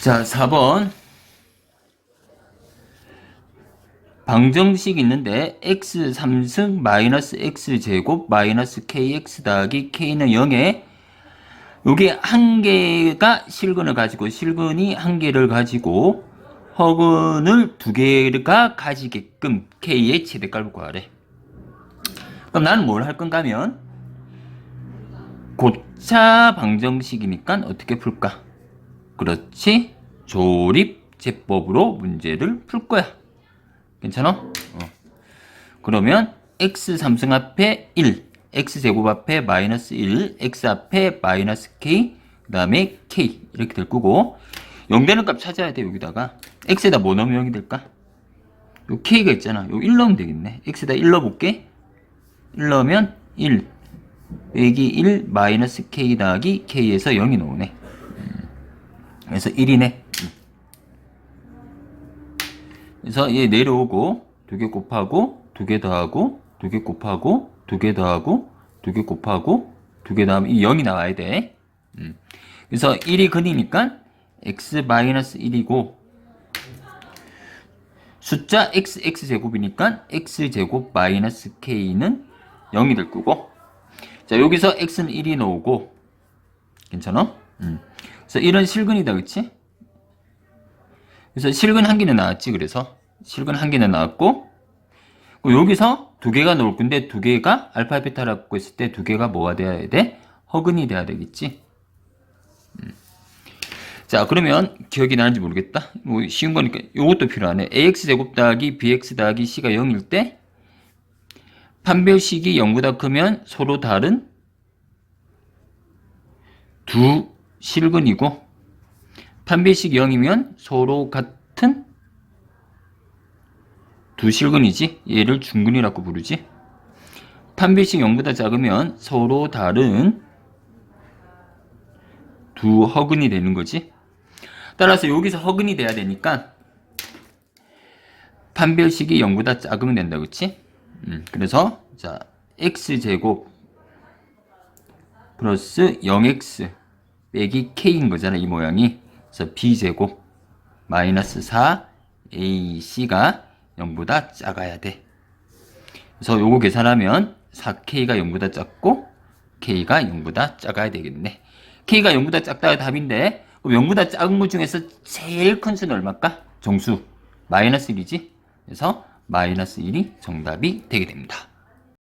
자, 4번. 방정식 있는데 x 3승 마이너스 x 제곱 마이너스 kx 더하기 k는 0에 요게 한 개가 실근을 가지고 실근이 한 개를 가지고 허근을 두 개가 가지게끔 k의 최대값을 구하래. 그럼 나는 뭘 할 건가 하면 고차 방정식이니까 어떻게 풀까? 그렇지. 조립제법으로 문제를 풀 거야. 괜찮아? 어. 그러면 x 3승 앞에 1, x 제곱 앞에 마이너스 1, x 앞에 마이너스 k, 그 다음에 k 이렇게 될 거고 0 되는 값 찾아야 돼 여기다가 x에다 뭐 넣으면 0이 될까? 요 k가 있잖아. 요 1 넣으면 되겠네. x에다 1 넣어볼게. 1 넣으면 1 빼기 1 마이너스 k 더하기 k에서 0이 나오네. 음. 그래서 1이네. 그래서 얘 내려오고 두 개 곱하고 두 개 더하고 두 개 곱하고 두 개 더하고 두 개 곱하고 두 개 더하면 이 0이 나와야 돼. 음. 그래서 1이 근이니까 x 마이너스 1이고 숫자 x x 제곱이니까 x 제곱 마이너스 k는 0이 될 거고 자 여기서 x는 1이 나오고 괜찮아? 음. 그래서 1은 실근이다 그치? 그래서 실근 한 개는 나왔지 그래서 실근 한 개는 나왔고 여기서 두 개가 나올 건데 두 개가 알파 베타라고 했을 때 두 개가 뭐가 돼야 돼? 허근이 돼야 되겠지 음. 자 그러면 기억이 나는지 모르겠다 뭐 쉬운 거니까 이것도 필요하네 ax 제곱 더하기 bx 더하기 c가 0일 때 판별식이 0보다 크면 서로 다른 두 실근이고 판별식 0이면 서로 같은 두 실근이지 얘를 중근이라고 부르지. 판별식 0보다 작으면 서로 다른 두 허근이 되는 거지. 따라서 여기서 허근이 돼야 되니까 판별식이 0보다 작으면 된다 그치? 음, 그래서 자 x제곱 플러스 0x 빼기 k인 거잖아 이 모양이. 그래서 b제곱 마이너스 4 ac가 0보다 작아야 돼. 그래서 요거 계산하면 4k가 0보다 작고 k가 0보다 작아야 되겠네. K가 0보다 작다가 답인데 그럼 0보다 작은 것 중에서 제일 큰 수는 얼마일까? 정수. 마이너스 1이지? 그래서 마이너스 1이 정답이 되게 됩니다